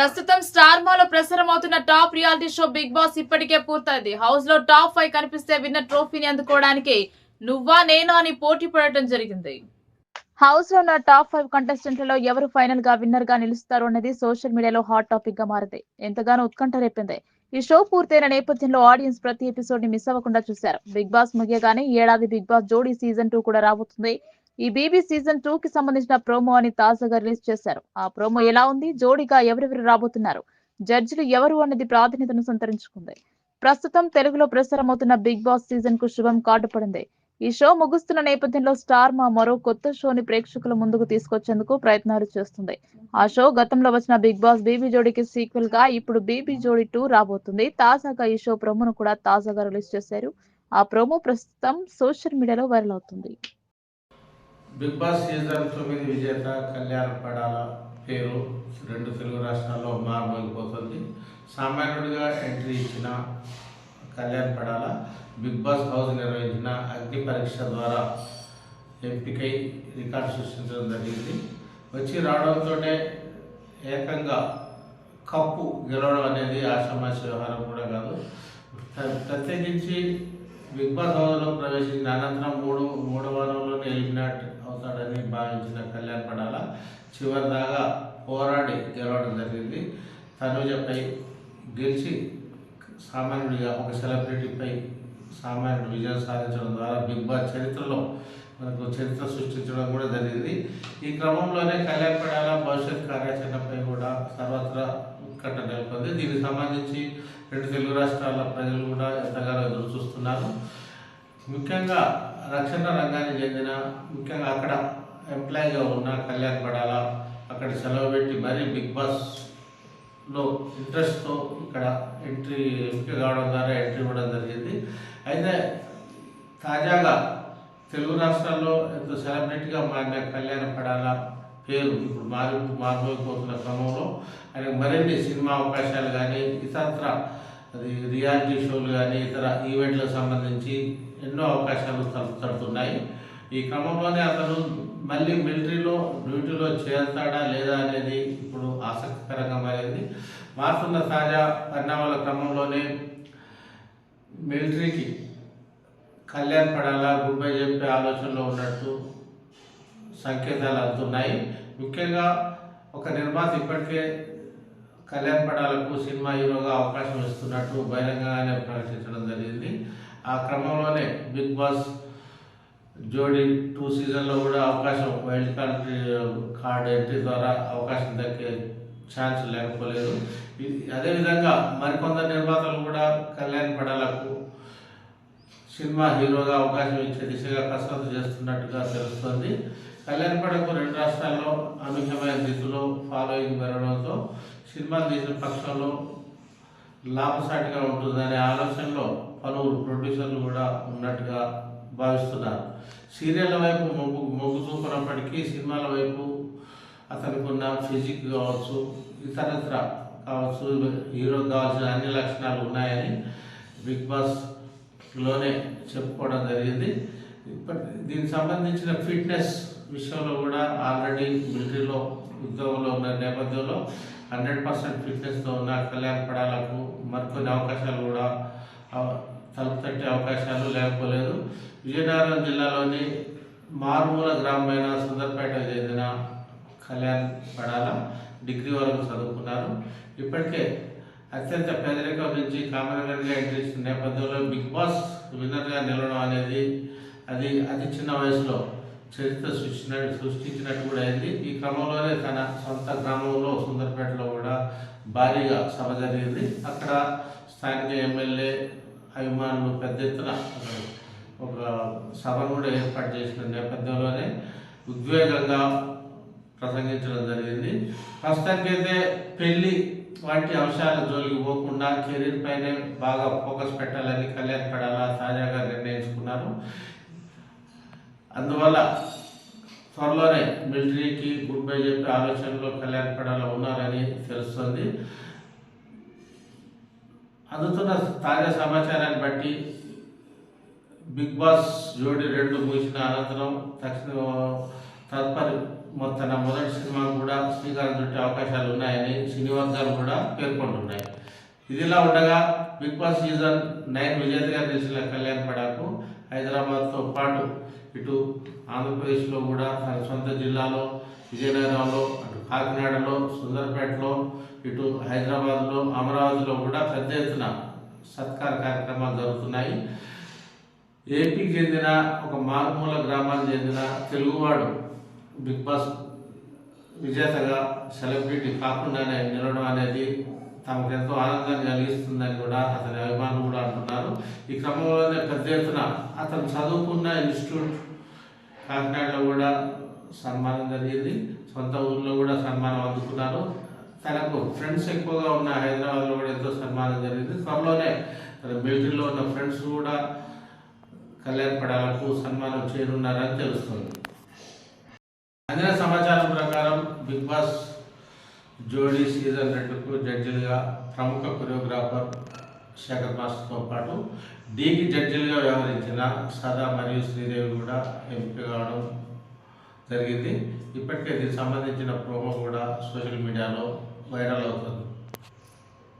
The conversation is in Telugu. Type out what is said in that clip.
ప్రస్తుతం స్టార్ మాలో ప్రసారమవుతున్న top reality show Bigg Boss ఇప్పటికే పూర్తయింది. హౌస్లో టాప్ ఫైవ్ కనిపిస్తే విన్నర్ ట్రోఫీని అందుకోవడానికి నువ్వా నేనా అని పోటీ పడటం జరిగింది. హౌస్లో ఉన్న టాప్ ఫైవ్ కంటెస్టెంట్లలో ఎవరు ఫైనల్గా విన్నర్గా నిలుస్తారు అనేది సోషల్ మీడియాలో హాట్ టాపిక్గా మారింది. ఎంతగానో ఉత్కంఠ రేపింది. ఈ షో పూర్తయిన నేపథ్యంలో ఆడియన్స్ ప్రతి ఎపిసోడ్ని మిస్ అవ్వకుండా చూశారు. బిగ్ బాస్ ముగియగానే ఏడాది Bigg Boss Jodi season two కూడా రాబోతుంది. ఈ బీబీ సీజన్ టూ కి సంబంధించిన ప్రోమో అని తాజాగా రిలీజ్ చేశారు. ఆ ప్రోమో ఎలా ఉంది? జోడీగా ఎవరెవరు రాబోతున్నారు? జడ్జిలు ఎవరు అన్నది ప్రాధాన్యతను సంతరించుకుంది. ప్రస్తుతం తెలుగులో ప్రసారమవుతున్న బిగ్ బాస్ సీజన్కు శుభం కార్డు పడింది ఈ షో ముగుస్తున్న నేపథ్యంలో స్టార్ మా మరో కొత్త షోని ప్రేక్షకుల ముందుకు తీసుకొచ్చేందుకు ప్రయత్నాలు చేస్తుంది. ఆ షో గతంలో వచ్చిన బిగ్ బాస్ బీబీ జోడీకి సీక్వెల్గా ఇప్పుడు బీబీ జోడీ టూ రాబోతుంది. తాజాగా ఈ షో ప్రోమోను కూడా తాజాగా రిలీజ్ చేశారు. ఆ ప్రోమో ప్రస్తుతం సోషల్ మీడియాలో వైరల్ అవుతుంది. బిగ్ బాస్ సీజన్ తొమ్మిది విజేత కళ్యాణ పడాల పేరు రెండు తెలుగు రాష్ట్రాల్లో మారుమోగిపోతుంది. సామాన్యుడిగా ఎంట్రీ ఇచ్చిన Kalyan Padala Bigg Boss house నిర్వహించిన అగ్ని పరీక్ష ద్వారా ఎంపికై రికార్డు సృష్టించడం జరిగింది. వచ్చి రావడంతోనే ఏకంగా కప్పు గెలవడం అనేది ఆషామాషి వ్యవహారం కూడా కాదు. ప్రత్యేకించి బిగ్ బాస్ హౌస్లో ప్రవేశించిన అనంతరం మూడు మూడు అవుతాడని కళ్యాణ్ పడాల చివరి దాకా పోరాడి గెలవడం జరిగింది. తనుజపై గెలిచి సామాన్యుడిగా ఒక సెలబ్రిటీపై సామాన్యుడు విజయం సాధించడం ద్వారా బిగ్ బాస్ చరిత్రలో మనకు చరిత్ర సృష్టించడం కూడా జరిగింది. ఈ క్రమంలోనే కళ్యాణ్ పడాల భవిష్యత్ కార్యాచరణపై కూడా సర్వత్రా ఉత్కంఠ నెలకొంది. దీనికి సంబంధించి రెండు తెలుగు రాష్ట్రాల ప్రజలు కూడా ఎంతగానో ఎదురు చూస్తున్నారు. ముఖ్యంగా రక్షణ రంగానికి చెందిన ముఖ్యంగా అక్కడ ఎంప్లాయీగా ఉన్న కళ్యాణ్ పడాల అక్కడ సెలవు పెట్టి మరీ బిగ్ బాస్లో ఇంట్రెస్ట్తో ఇక్కడ ఎంట్రీ ఎంపిక కావడం ద్వారా ఎంట్రీ ఇవ్వడం జరిగింది. అయితే తాజాగా తెలుగు రాష్ట్రాల్లో ఎంతో సెలబ్రిటీగా మారిన కళ్యాణ పడాల పేరు ఇప్పుడు మారి మారిపోయిపోతున్న క్రమంలో ఆయన మరిన్ని సినిమా అవకాశాలు కానీ ఇతరత్ర అది రియాలిటీ షోలు కానీ ఇతర ఈవెంట్లకు సంబంధించి ఎన్నో అవకాశాలు తడుతున్నాయి. ఈ క్రమంలోనే అతను మళ్ళీ మిలిటరీలో డ్యూటీలో చేరుతాడా లేదా అనేది ఇప్పుడు ఆసక్తికరంగా మారింది మారుతున్న తాజా పరిణామాల క్రమంలోనే మిలిటరీకి కళ్యాణ్ పడాలా గుడ్ బై చెప్పే ఆలోచనలో ఉన్నట్టు సంకేతాలు అందుతున్నాయి. ముఖ్యంగా ఒక నిర్మాత ఇప్పటికే కళ్యాణ్ పడాలకు సినిమా హీరోగా అవకాశం ఇస్తున్నట్టు బహిరంగంగానే ప్రకటించడం జరిగింది. ఆ క్రమంలోనే బిగ్ బాస్ జోడీ టూ సీజన్లో కూడా అవకాశం వైల్డ్ కార్డ్ కార్డ్ ఎంట్రీ ద్వారా అవకాశం దక్కే ఛాన్స్ లేకపోలేదు. అదేవిధంగా మరికొందరు నిర్మాతలు కూడా కళ్యాణ్ పడాలకు సినిమా హీరోగా అవకాశం ఇచ్చే దిశగా కసరత్తు చేస్తున్నట్టుగా తెలుస్తోంది. కళ్యాణ్ పడకు రెండు రాష్ట్రాల్లో అనూహ్యమైన రీతిలో ఫాలోయింగ్ పెరగడంతో సినిమా తీసిన పక్షంలో లాభసాటిగా ఉంటుందనే ఆలోచనలో పలువురు ప్రొడ్యూసర్లు కూడా ఉన్నట్టుగా భావిస్తున్నారు. సీరియళ్ళ వైపు మొగ్గు మొగ్గు చూపినప్పటికీ సినిమాల వైపు అతనికి ఉన్న ఫిజిక్ కావచ్చు ఇతరత్ర కావచ్చు హీరో కావాల్సిన అన్ని లక్షణాలు ఉన్నాయని బిగ్ బాస్లోనే చెప్పుకోవడం జరిగింది. ఇప్పటి దీనికి సంబంధించిన ఫిట్నెస్ విషయంలో కూడా ఆల్రెడీ మిలిటరీలో ఉద్యోగంలో ఉన్న నేపథ్యంలో హండ్రెడ్ పర్సెంట్ ఫిట్నెస్తో ఉన్న కళ్యాణ్ పడాలకు మరికొన్ని అవకాశాలు కూడా తలుపు తట్టే అవకాశాలు లేకపోలేదు. విజయనగరం జిల్లాలోని మారుమూల గ్రామమైన సుందరపేట చెందిన కళ్యాణ్ పడాల డిగ్రీ వరకు చదువుకున్నారు. ఇప్పటికే అత్యంత పేదరికం నుంచి కామనగర్గా ఎంట్రీ ఇచ్చిన నేపథ్యంలో బిగ్ బాస్ విన్నర్గా నిలవడం అనేది అది అతి చిన్న వయసులో చరిత్ర సృష్టిన సృష్టించినట్టు కూడా అయింది. ఈ క్రమంలోనే తన సొంత గ్రామంలో సుందర్పేటలో భారీగా సభ జరిగింది. అక్కడ స్థానిక ఎమ్మెల్యే అభిమానులు పెద్ద ఎత్తున ఒక సభను కూడా ఏర్పాటు చేసిన నేపథ్యంలోనే ఉద్వేగంగా ప్రసంగించడం జరిగింది. ప్రస్తుతానికైతే పెళ్ళి వంటి అంశాల జోలికి పోకుండా కెరీర్ పైనే బాగా ఫోకస్ పెట్టాలని కళ్యాణ్ పడాలా తాజాగా నిర్ణయించుకున్నారు. అందువల్ల త్వరలోనే మిలిటరీకి గుడ్ బై చెప్పి ఆలోచనలో కళ్యాణ్ పడాలా ఉన్నారని తెలుస్తుంది. అందుతున్న తాజా సమాచారాన్ని బట్టి బిగ్ బాస్ జోడి రెండు ముగిసిన అనంతరం తక్షణ తత్పరి మొ- తన మొదటి సినిమా కూడా శ్రీకారం చుట్టే అవకాశాలు ఉన్నాయని సినీ వర్గాలు కూడా పేర్కొంటున్నాయి. ఇదిలా ఉండగా బిగ్ బాస్ సీజన్ నైన్ విజేతగా నిలిచిన కళ్యాణ్ పడాకు హైదరాబాద్తో పాటు ఇటు ఆంధ్రప్రదేశ్లో కూడా తన సొంత జిల్లాలో విజయనగరంలో అటు కాకినాడలో సుందరపేటలో ఇటు హైదరాబాద్లో అమరావతిలో కూడా పెద్ద ఎత్తున సత్కార కార్యక్రమాలు జరుగుతున్నాయి. ఏపీకి చెందిన ఒక మారుమూల గ్రామానికి చెందిన తెలుగువాడు బిగ్ బాస్ విజేతగా సెలబ్రిటీ కాకుండానే నిలవడం అనేది తమకు ఎంతో ఆనందాన్ని కలిగిస్తుందని కూడా అతని అభిమానులు కూడా అంటున్నారు. ఈ క్రమంలోనే పెద్ద ఎత్తున అతను చదువుకున్న ఇన్స్టిట్యూట్ కాకినాడలో కూడా సన్మానం జరిగింది. సొంత ఊర్లో కూడా సన్మానం అందుకున్నారు. తనకు ఫ్రెండ్స్ ఎక్కువగా ఉన్న హైదరాబాద్లో కూడా ఎంతో సన్మానం జరిగింది. త్వరలోనే తన మిలిటరీలో ఉన్న ఫ్రెండ్స్ కూడా కళ్యాణ్ పడాలకు సన్మానం చేరున్నారని తెలుస్తుంది. అందిన సమాచారం ప్రకారం బిగ్ బాస్ జోడీ సీజన్ రెండుకు జడ్జిలుగా ప్రముఖ కొరియోగ్రాఫర్ శేఖర్ మాస్టర్తో పాటు డీకి జడ్జిలుగా వ్యవహరించిన సదా మరియు శ్రీదేవి కూడా ఎంపిక కావడం జరిగింది. ఇప్పటికే దీనికి సంబంధించిన ప్రోమో కూడా సోషల్ మీడియాలో వైరల్ అవుతుంది.